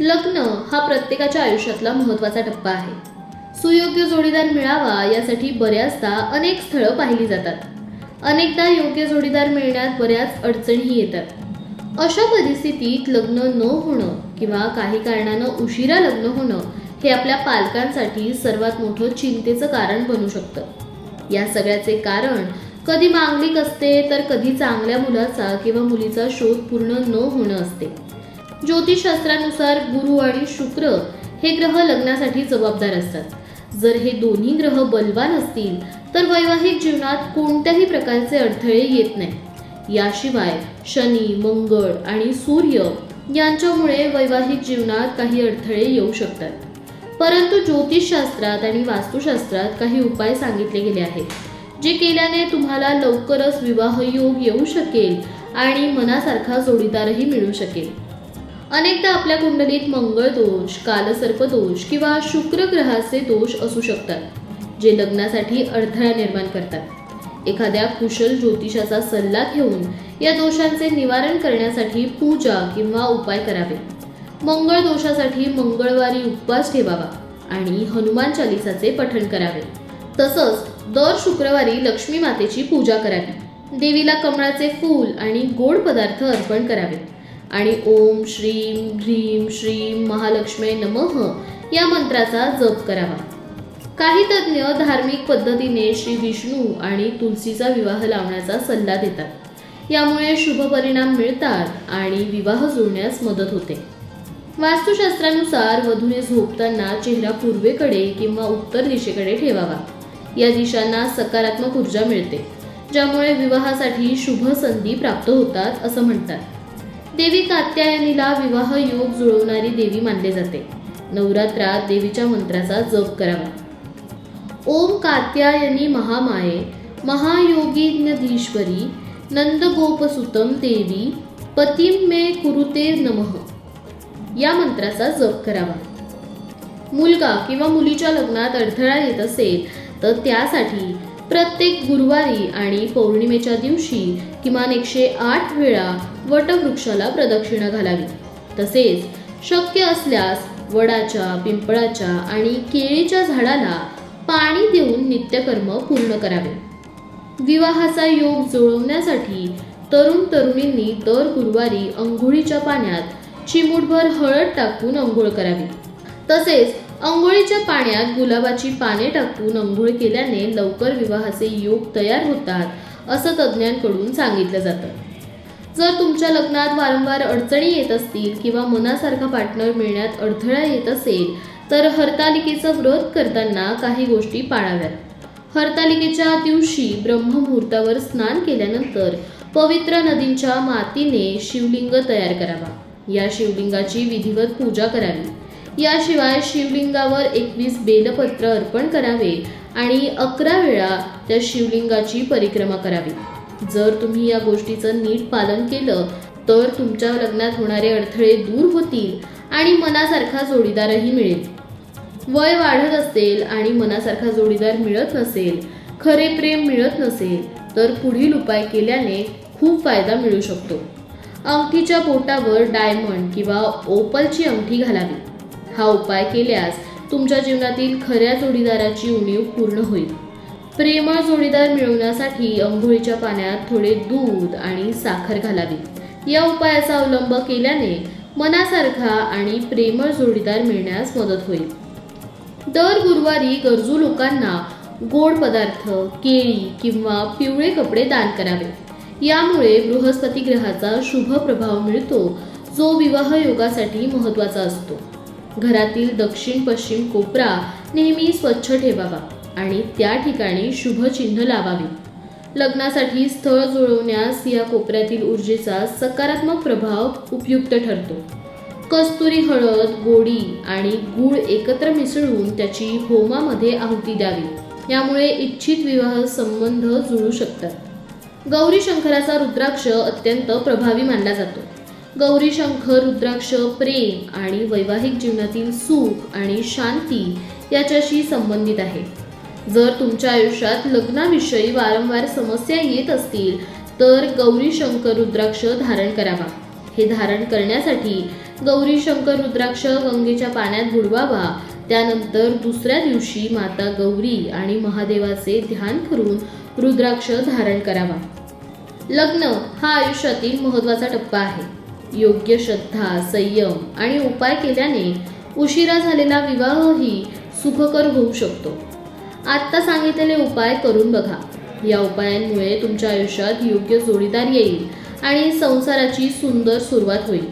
लग्न हा प्रत्येकाच्या आयुष्यातला महत्त्वाचा टप्पा आहे. सुयोग्य जोडीदार मिळावा यासाठी बऱ्याचदा अनेक स्थळं पाहिली जातात. अनेकदा योग्य जोडीदार मिळण्यात बऱ्याच अडचणीही येतात. अशा परिस्थितीत लग्न न होणं किंवा काही कारणानं उशिरा लग्न होणं हे आपल्या पालकांसाठी सर्वात मोठं चिंतेचं कारण बनू शकतं. या सगळ्याचे कारण कधी मांगलिक असते तर कधी चांगल्या मुलाचा किंवा मुलीचा शोध पूर्ण न होणं असते. ज्योतिषशास्त्रानुसार गुरु आणि शुक्र हे ग्रह लग्नासाठी जबाबदार असतात. जर हे दोन्ही ग्रह बलवान असतील तर वैवाहिक जीवनात कोणत्याही प्रकारचे अडथळे येत नाही याशिवाय शनी मंगळ आणि सूर्य यांच्यामुळे वैवाहिक जीवनात काही अडथळे येऊ शकतात. परंतु ज्योतिषशास्त्रात आणि वास्तुशास्त्रात काही उपाय सांगितले गेले आहेत जे केल्याने तुम्हाला लवकरच विवाह योग येऊ शकेल आणि मनासारखा जोडीदारही मिळू शकेल. अनेकदा आपल्या कुंडलीत मंगळ दोष कालसर्प दोष किंवा शुक्र ग्रहाचे दोष असू शकतात जे लग्नासाठी अडथळा निर्माण करतात. एखाद्या कुशल ज्योतिषाचा सल्ला घेऊन या दोषांचे निवारण करण्यासाठी पूजा किंवा उपाय करावे. मंगळ दोषासाठी मंगळवारी उपवास ठेवावा आणि हनुमान चालिसाचे पठण करावे. तसंच दर शुक्रवारी लक्ष्मी मातेची पूजा करावी. देवीला कमळाचे फूल आणि गोड पदार्थ अर्पण करावे. आणि ओम श्रीम ह्रीम श्रीम महालक्ष्मी नमः या मंत्राचा जप करावा. काही तज्ज्ञ धार्मिक पद्धतीने श्री विष्णू आणि तुलसीचा विवाह लावण्याचा सल्ला देतात. यामुळे शुभ परिणाम मिळतात आणि विवाह जुळण्यास मदत होते. वास्तुशास्त्रानुसार वधूने झोपताना चेहरा पूर्वेकडे किंवा उत्तर दिशेकडे ठेवावा. या दिशांना सकारात्मक ऊर्जा मिळते ज्यामुळे विवाहासाठी शुभ संधी प्राप्त होतात असं म्हणतात. देवी कात्यायनीला विवाह योग जुळवणारी देवी मानले जाते. नवरात्रात देवीच्या मंत्राचा जप करावा. ओम कात्यायनी महामाये महायोगिज्ञधीश्वरी नंदगोपसुतम देवी पतिम मे कुरुते नमः. या मंत्राचा जप करावा. मुलगा किंवा मुलीच्या लग्नात अडथळा येत असेल तर त्यासाठी प्रत्येक गुरुवारी आणि पौर्णिमेच्या दिवशी किमान एकशे आठ वेळा वटवृक्षाला प्रदक्षिणा घालावी. तसेच शक्य असल्यास वडाच्या पिंपळाच्या आणि केळीच्या झाडाला पाणी देऊन नित्यकर्म पूर्ण करावे. विवाहाचा योग जुळवण्यासाठी तरुण तरुणींनी दर गुरुवारी अंघोळीच्या पाण्यात चिमूटभर हळद टाकून अंघोळ करावी. तसेच अंघोळीच्या पाण्यात गुलाबाची पाने टाकून अंघोळ केल्याने लवकर विवाहाचे योग तयार होतात असं तज्ज्ञांकडून सांगितलं जातं. जर तुमच्या लग्नात वारंवार अडचणी येत असतील किंवा मनासारखा पार्टनर मिळण्यात अडथळा येत असेल तर हरतालिकेचं व्रत करताना काही गोष्टी पाळाव्यात. हरतालिकेच्या दिवशी ब्रह्ममुहूर्तावर स्नान केल्यानंतर पवित्र नदींच्या मातीने शिवलिंग तयार करावा. या शिवलिंगाची विधिवत पूजा करावी. याशिवाय शिवलिंगावर एकवीस बेलपत्र अर्पण करावे आणि अकरा वेळा त्या शिवलिंगाची परिक्रमा करावी. जर तुम्ही या गोष्टीचं नीट पालन केलं तर तुमच्या लग्नात होणारे अडथळे दूर होतील आणि मनासारखा जोडीदारही मिळेल. वय वाढत असेल आणि मनासारखा जोडीदार मिळत नसेल खरे प्रेम मिळत नसेल तर पुढील उपाय केल्याने खूप फायदा मिळू शकतो. अंगठीच्या बोटावर डायमंड किंवा ओपलची अंगठी घालावी. हा उपाय केल्यास तुमच्या जीवनातील खऱ्या जोडीदाराची उणीव पूर्ण होईल. प्रेमळ जोडीदार मिळवण्यासाठी अंघोळीच्या पाण्यात थोडे दूध आणि साखर घालावी. या उपायाचा अवलंब केल्याने मनासारखा आणि प्रेमळ जोडीदार मिळण्यास मदत होईल. दर गुरुवारी गरजू लोकांना गोड पदार्थ केळी किंवा पिवळे कपडे दान करावे. यामुळे बृहस्पती ग्रहाचा शुभ प्रभाव मिळतो जो विवाह योगासाठी महत्त्वाचा असतो. घरातील दक्षिण पश्चिम कोपरा नेहमी स्वच्छ ठेवावा आणि त्या ठिकाणी शुभ चिन्ह लावावे. लग्नासाठी स्थळ जुळवण्यास या कोपऱ्यातील ऊर्जेचा सकारात्मक प्रभाव उपयुक्त ठरतो. कस्तुरी हळद गोडी आणि गूळ एकत्र मिसळून त्याची होमामध्ये आहुती द्यावी. यामुळे इच्छित विवाह संबंध जुळू शकतात. गौरी शंकराचा रुद्राक्ष अत्यंत प्रभावी मानला जातो. गौरी शंकर रुद्राक्ष प्रेम आणि वैवाहिक जीवनातील सुख आणि शांती याच्याशी संबंधित आहे. जर तुमच्या आयुष्यात लग्नाविषयी वारंवार समस्या येत असतील तर गौरी शंकर रुद्राक्ष धारण करावा. हे धारण करण्यासाठी गौरी शंकर रुद्राक्ष गंगेच्या पाण्यात बुडवावा. त्यानंतर दुसऱ्या दिवशी माता गौरी आणि महादेवाचे ध्यान करून रुद्राक्ष धारण करावा. लग्न हा आयुष्यातील महत्त्वाचा टप्पा आहे. योग्य श्रद्धा संयम आणि उपाय केल्याने उशिरा झालेला विवाहही सुखकर होऊ शकतो. आत्ता सांगितलेले उपाय करून बघा. या उपायांमुळे तुमच्या आयुष्यात योग्य जोडीदार येईल आणि संसाराची सुंदर सुरुवात होईल.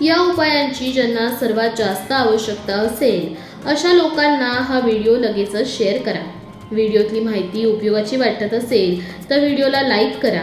या उपायांची ज्यांना सर्वात जास्त आवश्यकता असेल अशा लोकांना हा व्हिडिओ लगेचच शेअर करा. व्हिडिओतली माहिती उपयोगाची वाटत असेल तर व्हिडिओला लाईक करा.